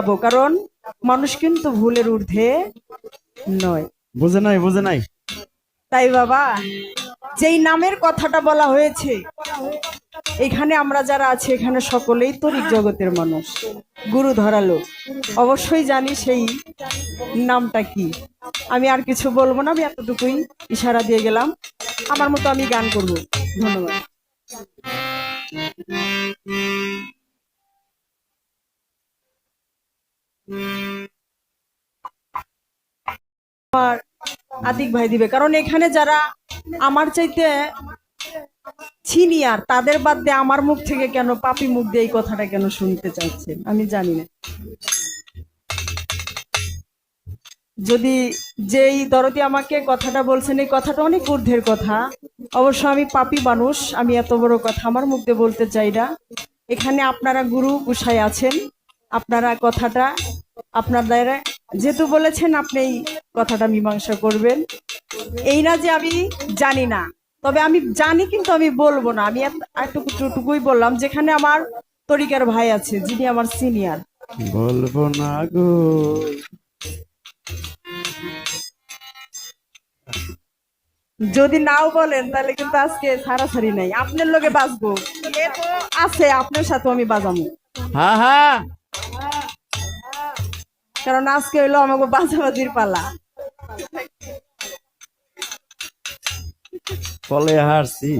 যাব কারণ মানুষ কিন্তু ভুলের ঊর্ধ্বে নয়। বুঝে নাই বুঝে নাই। তাই বাবা যেই নামের কথাটা বলা হয়েছে এখানে আমরা যারা আছি এখানে সকলেই তরিক জগতের মানুষ গুরু ধরালো। অবশ্যই জানি সেই নামটা কি। আমি আর কিছু বলব না আমি এতটুকুই ইশারা দিয়ে গেলাম। আমার মতো আমি গান করব। ধন্যবাদ। আমার ভাই দিবে। কারণ এখানে যারা আমার চাইতে সিনিয়র তাদের বাদ দিয়ে আমার মুখ থেকে কেন পাপি মুখ দিয়ে এই কথাটা কেন শুনতে চাচ্ছেন আমি জানি না। যদি যেই দরদি আমাকে কথাটা বলছেন, এই কথাটা অনেক ঊর্ধ্বের কথা। অবশ্য আমি পাপি মানুষ, আমি এত বড় কথা আমার মুখ দিয়ে বলতে চাই না। এখানে আপনারা গুরু গুসাই আছেন, আপনারা কথাটা আপনাদের যেহেতু বলেছেন আপনি এই কথাটা মীমাংসা করবেন। এই না যে আমি জানি না তবে আমি জানি কিন্তু আমি বলব না। আমি এতটুকুই বললাম যেখানে আমার তরিকার ভাই আছে যিনি আমার সিনিয়র। বলব না গো। যদি নাও বলেন তাহলে কিন্তু আজকে সারাসারি নাই। আপনার লোকে তো আছে আপনার সাথে আমি বাজামো হ্যাঁ হ্যাঁ কারণ আজকে হইল আমাকে বাজাবাজির পালা ফলে হারছি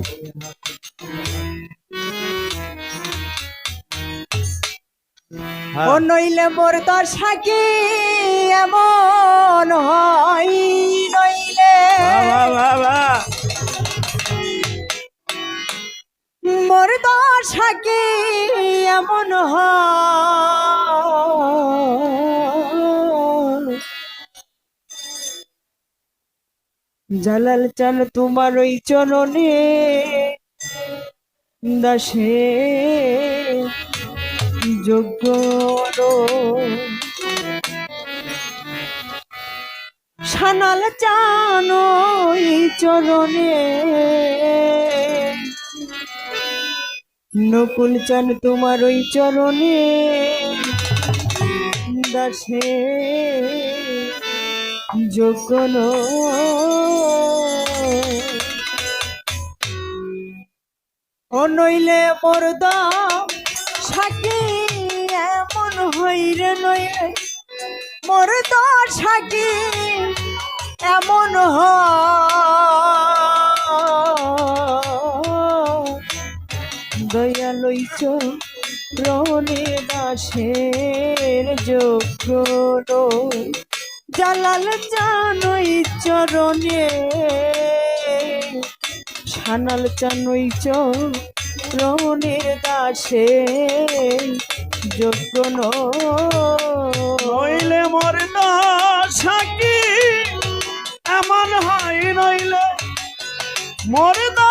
হ্যাঁ। নইলে মোর দশা কি এমন হয় নইলে। মোর দশা কি এমন হয় জালাল চান তোমার ওই চরণে দাসে। যোগ্য সানাল চান ওই চরণে। নকুল চান তোমার ওই চরণে। দাসে। যোগ্য ও নইলে মোর সাকি এমন হইরে নইলে মোর সাকি এমন হয় দয়ালইচ রনে দাসের যোগ্য নই। জালাল জানই চরণে, সানাল চানই চরণের দাসে, যোগ্য নই। নইলে মোর সাকি, এমন হয় নইলে মোর সাকি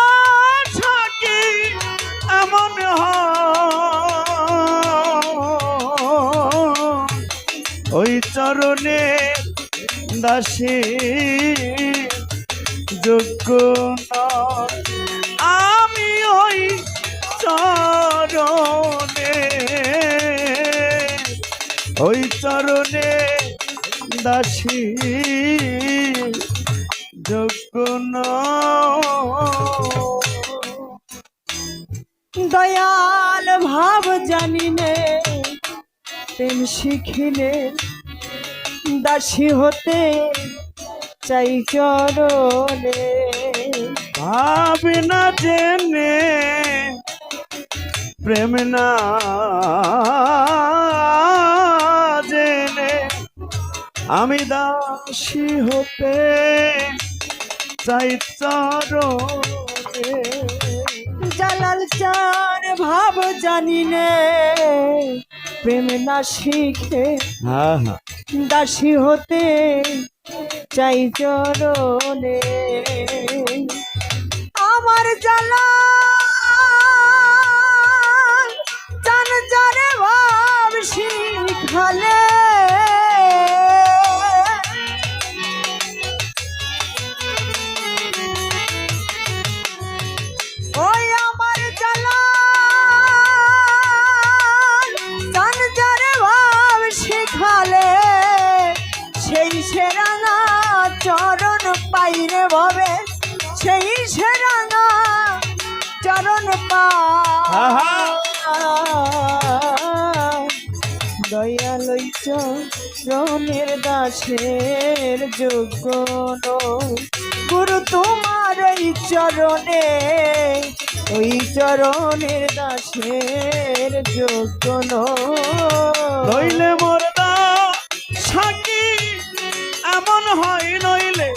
দাসী যোগ্য আমি ওই চরণে ওই চরণে দাসী যোগ্য। দয়াল ভাব জানিনে শিখিলে দাসী হতে চাই চরণে। ভাবি না জেনে প্রেম না জেনে। আমি দাসী হতে চাই চরণে। জালাল চার ভাব জানিনে, প্রেম না শিখে হ্যাঁ হ্যাঁ। দাসী হতে চাই চরণে। আমার জ্বালা চান জানে ভাব শিখালে আহা। দয়ালই চরণের দাসের যোগ্য গুরু তোমার এই চরণে ওই চরণের দাসের যোগ্য। নইলে মরদা সাকি এমন হয় নইলে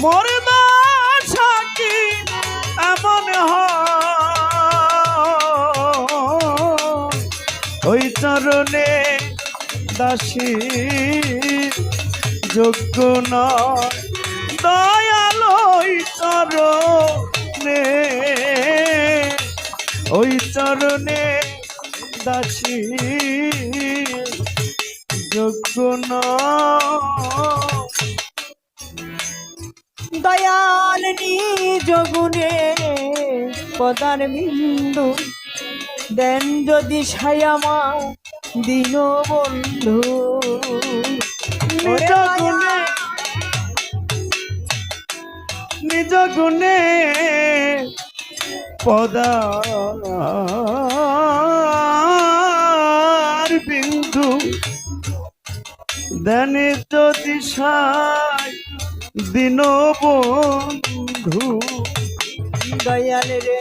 মরদা সাকি চরণে দাসী, যোগ্য নয় দয়ালো ওই চরণে। ওই চরণে দাসী, যোগ্য নয়। দয়াল গুণে পদার বিন্দু, দেন যদি ছায়ামা দিন বন্ধু নিজ গুণে নিজ গুণে পদার বিন্দু দেনে যদি সাই দিন বন্ধু। দয়াল রে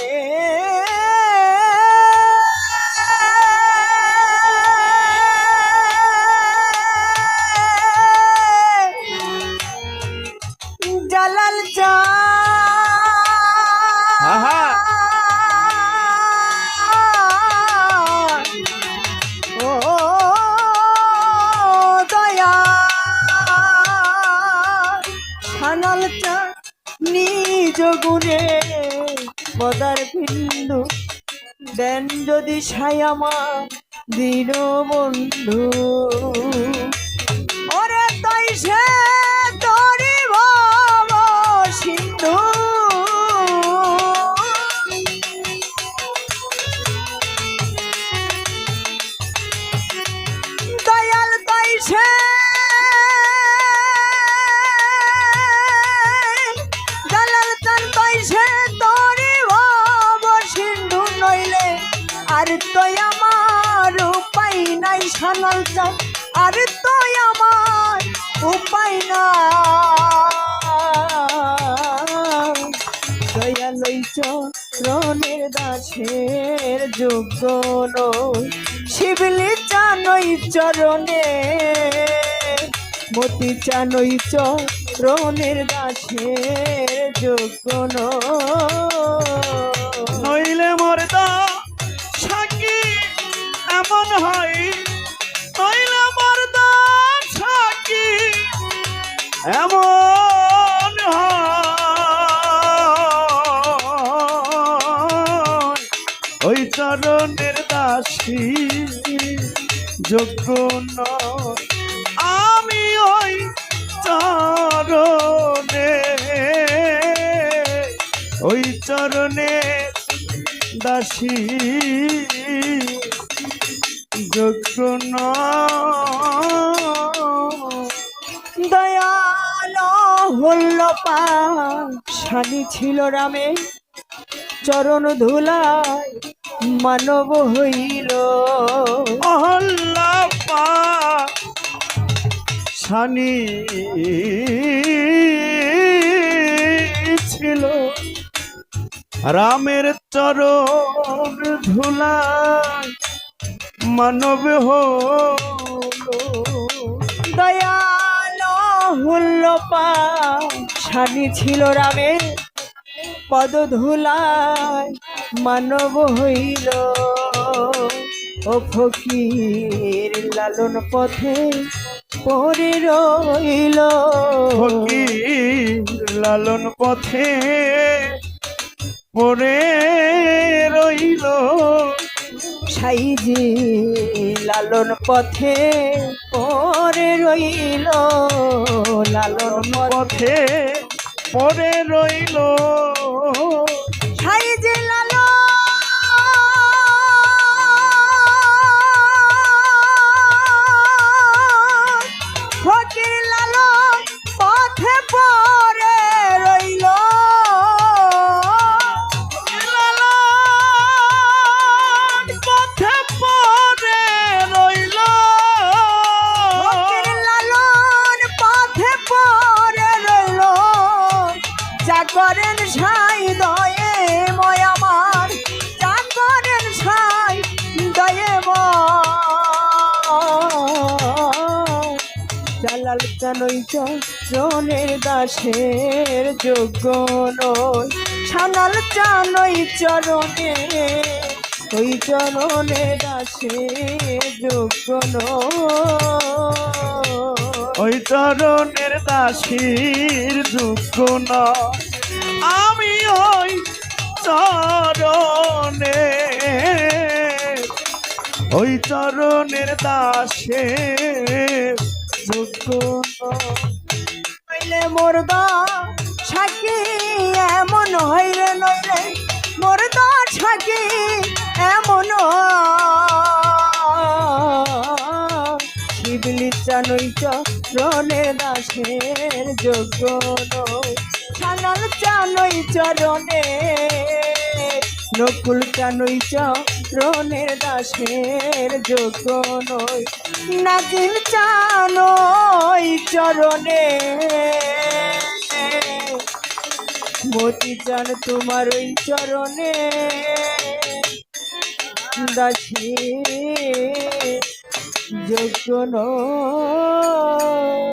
নিজ গুণে পদার বিন্দু। দেন যদি ছায়ামা দিন সানাল চাই আর তো আমার উপায় নাই। দয়ালই চরণের দাসের যোগ্য শিবলি চানই চরণে। মতি চানই চরণের দাসের যোগ্য নয়। যোগ্য আমি ওই চরণে ওই চরণে দাসী। যোগ্য। দয়াল হল্ল পা ছিল রামে। চরণ ধুলায় মানব হইল। অহল্লা পা। সানি ছিল রামের চরণ ধুলা মানব দয়াল হল্ল পা শানি ছিল রামের পদ ধুলায়। মানব হইল ও ফকির লালন পথে পরে রইল। ফকির লালন পথে পরে রইল। সাইজি লালন পথে পরে রইল। লালন পথে পরে রইল। করেন সাই দয়ে ময় আমার। চান করেন সাই দয়ে চালাল কানই চনের দাসের যোগ্য নয় সানাল চানই চরণে, ওই চরণে দাসে যোগ্য নয় ওই চরণের দাসীর যোগ্য নয় আমি ওই চরণে, ওই চরণের দাসে হইলে মোর দা এমন হইলে নইলে মোর দা সাকি এমন শিবলি চানই চরণে দাসের যোগ্য নয় চানই চরণে নকুল চানই চরণের দাসের যোগ্য নয় নাজিল চানই চরণে মতি চান তোমার ওই চরণে, দাসী যোগ্য নয়